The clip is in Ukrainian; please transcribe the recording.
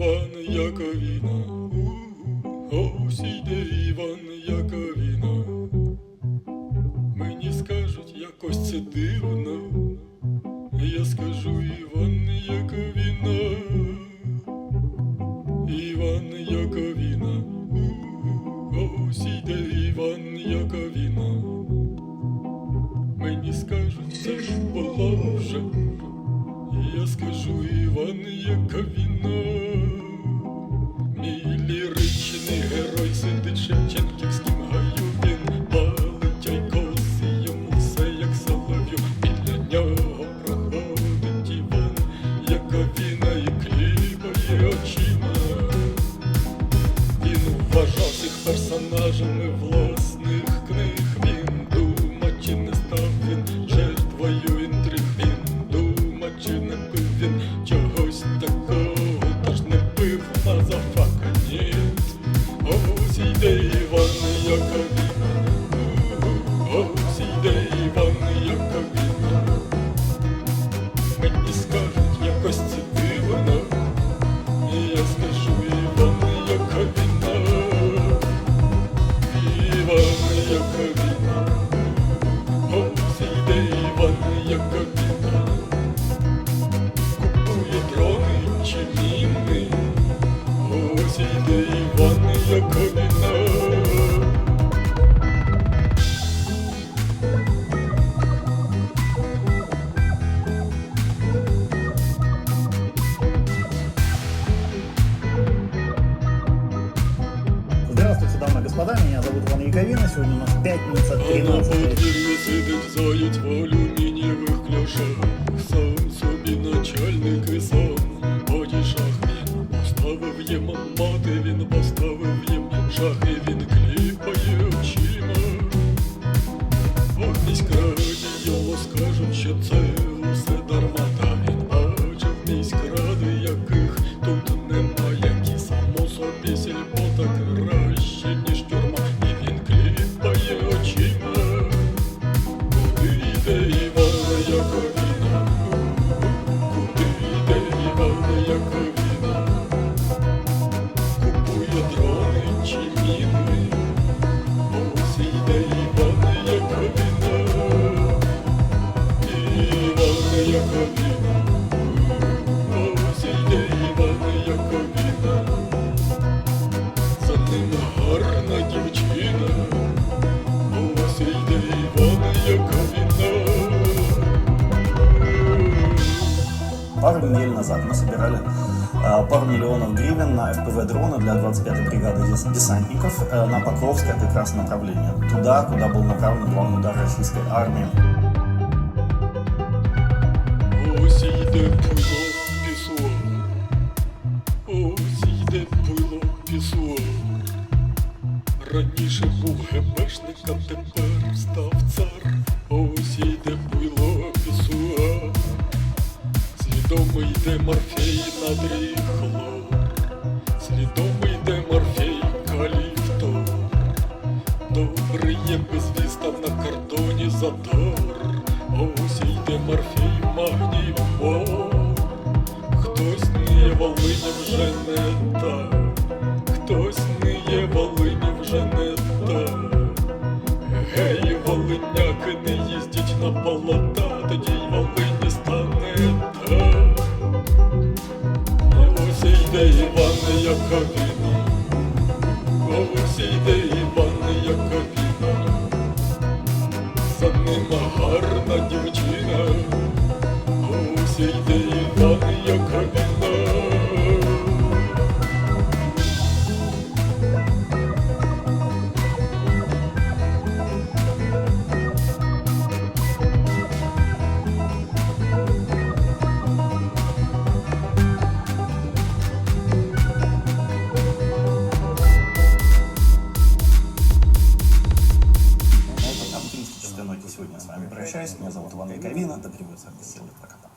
Іван Яковіна, ось іде Іван Яковіна. Мені скажуть, якось це дивно. Я скажу Іван Яковіна, Іван Яковіна, ось іде Іван Яковіна. Мені скажуть, це ж було вже. Я скажу Іван Яковіна, мій персонажами власних книг. Він дума, чи не став він жертвою інтриг. Він дума, чи не пив він чогось такого, та ж не пив мазафака, ні. Ось йде Іван Яковіна, ось йде Іван господа, меня зовут Иван Яковина, сегодня у нас пятница, 13 подвір'ї в алюмінієвих кляшах. Сам собі начальник і сам потішах він поставив їм мати, він поставив їм шахи, він кліпає очима. От міськраді йому скажуть, що це усе дарма, та він бачив міськради, яких тут немає, які само собі сільпо так краще, За ним гарна дівчина. Ось йде Іван Яковіна. Пару недель назад мы собирали э, пару миллионов гривен на ФПВ-дроны для 25-й бригады дес- десантников э, на Покровское как раз направление. Туда, куда был направлен главный удар российской армии. Ось Раніше був гебешник, а тепер став цар. Ось йде пило пісок. Слідом йде морфей надрій хлор. Слідом йде морфей каліфтор. Добрий є безвіз там на кордоні затор. Ось йде морфій магній. Хтось ниє Волині вже не так. Хтось болота, тоді й Волині стане так. Йде Іван Яковіна. Ось йде Іван Яковіна. За ними гарна дівчина. Ось йде Іван Яковіна. На сегодня с вами прощаюсь. Меня зовут Иван Яковина. Да привет, с вами.